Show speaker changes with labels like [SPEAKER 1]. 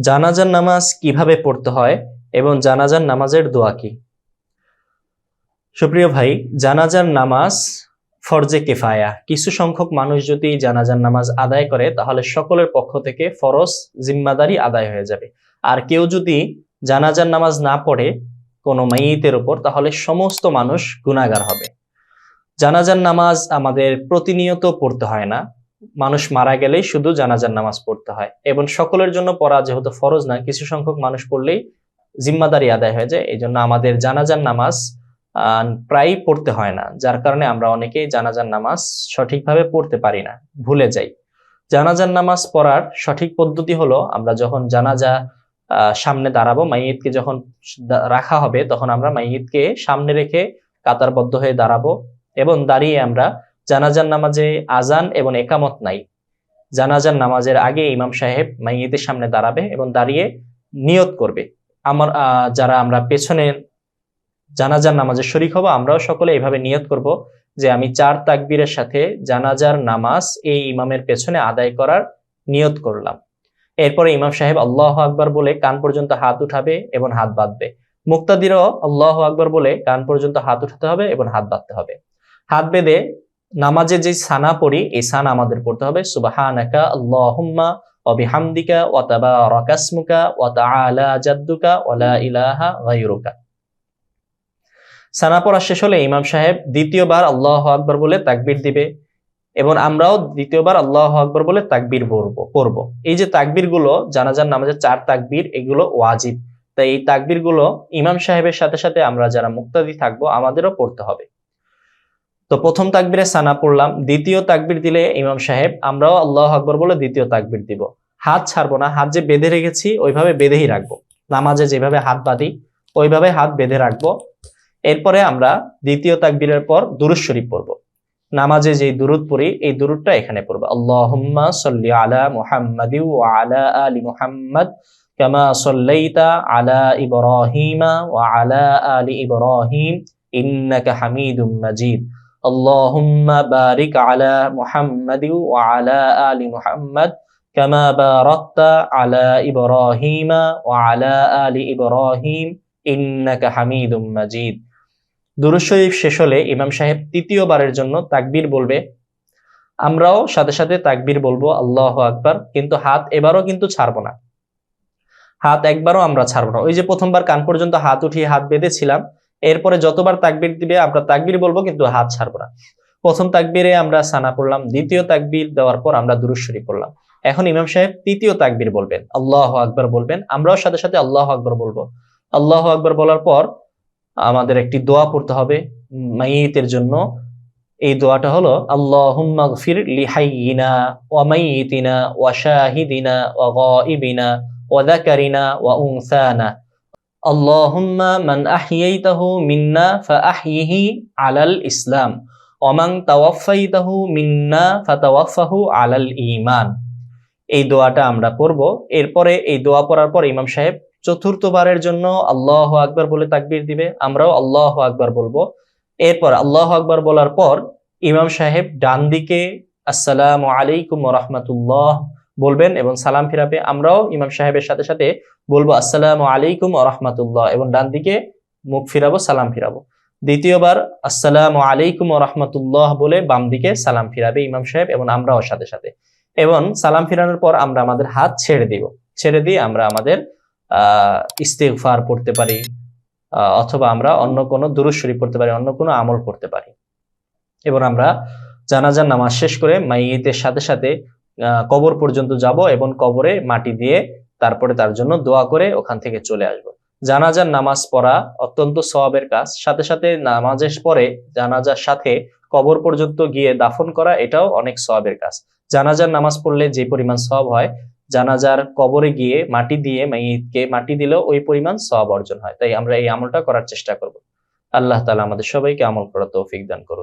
[SPEAKER 1] জানাজার নামাজ কীভাবে পড়তে হয় এবং জানাজার নামাজের দোয়া কি? সুপ্রিয় ভাই, জানাজার নামাজ ফরজে কেফায়া। কিছু সংখ্যক মানুষ যদি জানাজার নামাজ আদায় করে, তাহলে সকলের পক্ষ থেকে ফরজ জিম্মাদারি আদায় হয়ে যাবে। আর কেউ যদি জানাজার নামাজ না পড়ে কোনো মাইতের ওপর তাহলে সমস্ত মানুষ গুণাগার হবে। জানাজার নামাজ আমাদের প্রতিনিয়ত পড়তে হয় না। মানুষ মারা গেলেই শুধু জানাজার নামাজ পড়তে হয়। এবং সকলের জন্য পড়া যেহেতু ফরজ না কিছু সংখ্যক মানুষ পড়লেই জিম্মাদারি আদায় হয়ে যায়। এই জন্য আমাদের জানাজার নামাজ আহ, প্রায়ই পড়তে হয় না। যার কারণে আমরা অনেকেই জানাজার নামাজ সঠিকভাবে পড়তে পারি না ভুলে যাই। জানাজার নামাজ পড়ার সঠিক পদ্ধতি হলো আমরা যখন জানাজা সামনে দাঁড়াবো মাইয়িতকে যখন রাখা হবে তখন আমরা মাইয়িতকে সামনে রেখে কাতারবদ্ধ হয়ে দাঁড়াবো এবং দাঁড়িয়ে আমরা জানাজার নামাজে আজান এবং একামত নাই। জানাজার নামাজের আগে ইমাম সাহেব মাইয়িতের সামনে দাঁড়াবে এবং দাঁড়িয়ে নিয়ত করবে। আমার যারা আমরা পেছনে জানাজার নামাজে শরিক হব, আমরাও সকলে এইভাবে নিয়ত করব যে আমি চার তাকবীরের সাথে জানাজার নামাজ এই ইমামের পেছনে আদায় করার নিয়ত করলাম। এরপরে ইমাম সাহেব আল্লাহ আকবর বলে কান পর্যন্ত হাত উঠাবে এবং হাত বাঁধবে। মুক্তাদিরও আল্লাহ আকবর বলে কান পর্যন্ত হাত উঠাতে হবে এবং হাত বাঁধতে হবে। হাত বেঁধে নামাজে যে সানা পড়ি, এই সানা আমাদের পড়তে হবে, সুবাহানাকা আল্লাহুম্মা অবিহামদিকা ওয়া তাবারাকাসমুকা ওয়া তাআলা জাদ্দুকা ওয়া লা ইলাহা গায়রুকা। সানা পড়া শেষ হলে ইমাম সাহেব দ্বিতীয়বার আল্লাহ আকবর বলে তাকবির দিবে এবং আমরাও দ্বিতীয়বার আল্লাহ আকবর বলে তাকবির পড়ব, পড়ব। এই যে তাকবিরগুলো জানাজার নামাজের চার তাকবির, এগুলো ওয়াজিব। তাই এই তাকবিরগুলো ইমাম সাহেবের সাথে সাথে আমরা যারা মুক্তাদি থাকব, আমাদেরও পড়তে হবে। তো প্রথম তাকবিরে সানা পড়লাম, দ্বিতীয় তাকবির দিলে ইমাম সাহেব, আমরাও আল্লাহ আকবর বলে দ্বিতীয় তাকবির দিব। হাত ছাড়বো না, হাত যে বেঁধে রেখেছি, ওইভাবে বেঁধেই রাখব। নামাজে যেভাবে হাত বাঁধি, ওইভাবে হাত বেঁধে রাখব। এরপরে আমরা দ্বিতীয় তাকবীরের পর দুরুদ শরীফ পড়ব। নামাজে যে দুরুদ পড়ি, এই দুরুদটা এখানে পড়ব। আল্লাহুম্মা সাল্লি আলা মুহাম্মাদি ওয়া আলা আলি মুহাম্মাদ কামা সাল্লাইতা আলা ইব্রাহিমা ওয়া আলা আলি ইব্রাহিম ইন্নাকা হামিদুম মাজিদ। মুহাম্মাদি ওয়া আলা আলি মুহাম্মাদ কামা বারাকতা আলা ইব্রাহিমা ওয়া আলা আলি ইব্রাহিম ইন্নাকা হামিদুম মাজিদ। দুরূদ শরীফ শেষ হলে ইমাম সাহেব তৃতীয়বারের জন্য তাকবীর বলবে। আমরাও সাথে সাথে তাকবীর বলব, আল্লাহ আকবার, কিন্তু হাত এবারও কিন্তু ছাড়বো না। হাত একবারও আমরা ছাড়বো না। ওই যে প্রথমবার কান পর্যন্ত হাত উঠিয়ে হাত বেঁধেছিলাম এরপরে যতবার তাকবির দিবে, আমরা তাকবির বলব, কিন্তু হাত ছাড়বো না। প্রথম তাকবিরে আমরা সানা পড়লাম, দ্বিতীয় তাকবির দেওয়ার পর আমরা দুরূদ শরীফ পড়লাম। এখন ইমাম সাহেব তৃতীয় তাকবীর বলবেন, আল্লাহ আকবর বলবেন, আমরাও সাথে সাথে আল্লাহ আকবর বলব। আল্লাহ আকবর বলার পর আমাদের একটি দোয়া পড়তে হবে, মাইয়িতের জন্য। এই দোয়াটা হলো, আল্লাহুম্মা গফির লিহাইয়িনা ওয়া মাইয়িতিনা ওয়া শাহিদিনা ওয়া গায়িবিনা ওয়া যাকারিনা ওয়া উনসানা। মান আলাল ইসলাম মান মিন্না ঈমান। এই দোয়াটা আমরা পড়ব। এরপরে এই দোয়া পড়ার পর ইমাম সাহেব চতুর্থবারের জন্য আল্লাহ আকবার বলে তাকবির দিবে, আমরাও আল্লাহ আকবার বলব। এরপর আল্লাহ আকবার বলার পর ইমাম সাহেব ডান দিকে আসসালামু আলাইকুম রহমতুল্লাহ। বলবেন এবং সালাম ফিরাবে। আমরাও ইমাম সাহেবের সাথে সাথে বলব, আসসালামু আলাইকুম রহমতুল্লাহ। এবং ডান দিকে মুখ ফিরাবো, সালাম ফিরাবো। দ্বিতীয়বার, আসসালামু আলাইকুম রহমতুল্লাহ বলে বাম দিকে সালাম ফিরাবে ইমাম সাহেব এবং আমরাও সাথে সাথে। এবং সালাম ফিরানোর পর আমরা আমাদের হাত ছেড়ে দিব। ছেড়ে দিয়ে আমরা আমাদের, আহ, ইস্তেগফার পড়তে পারি অথবা আমরা অন্য কোনো দুরুদ শরীফ পড়তে পারি, অন্য কোনো আমল করতে পারি। এবং আমরা জানাজার নামাজ শেষ করে মাইয়িতের সাথে সাথে কবর পর্যন্ত যাব এবং কবরে মাটি দিয়ে তারপরে তার জন্য দোয়া করে ওখান থেকে চলে আসব। জানাজার নামাজ পড়া অত্যন্ত সওয়াবের কাজ। সাথে সাথে নামাজের পরে জানাজার সাথে কবর পর্যন্ত গিয়ে দাফন করা, এটাও অনেক সওয়াবের কাজ। জানাজার নামাজ পড়লে যে পরিমাণ সওয়াব হয়, জানাজার কবরে গিয়ে মাটি দিয়ে মাইয়িতকে মাটি দিলেও ওই পরিমাণ সওয়াব অর্জন হয়। তাই আমরা এই আমলটা করার চেষ্টা করব। আল্লাহ তাআলা আমাদের সবাইকে আমল করার তৌফিক দান করুন।